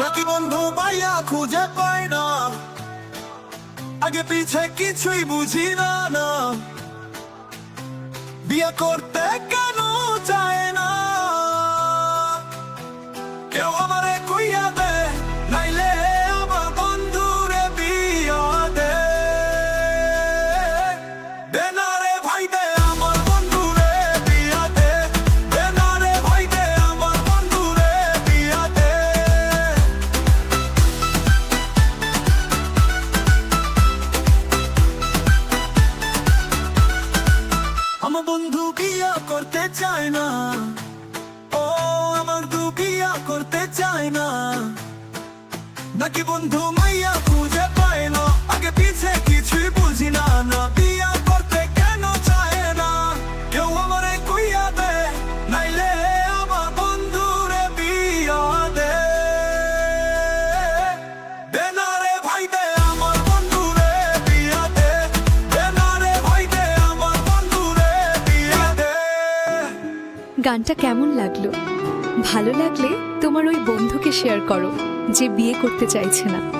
নাকি বন্ধু পাইয়া খুঁজে পাই না? আগে পিছে কিছুই বুঝি না না। বিয়ে করতে কেন চায় না? কেউ আমারে বন্ধু বিয়া করতে চায় না। ও, আমার দু বিয়া করতে চায় না। নাকি বন্ধু মাইয়া খুঁজে পায় না। আগে পিছে গানটা কেমন লাগল? ভালো লাগলে তোমার ওই বন্ধুকে শেয়ার করো, যে বিয়ে করতে চাইছে না।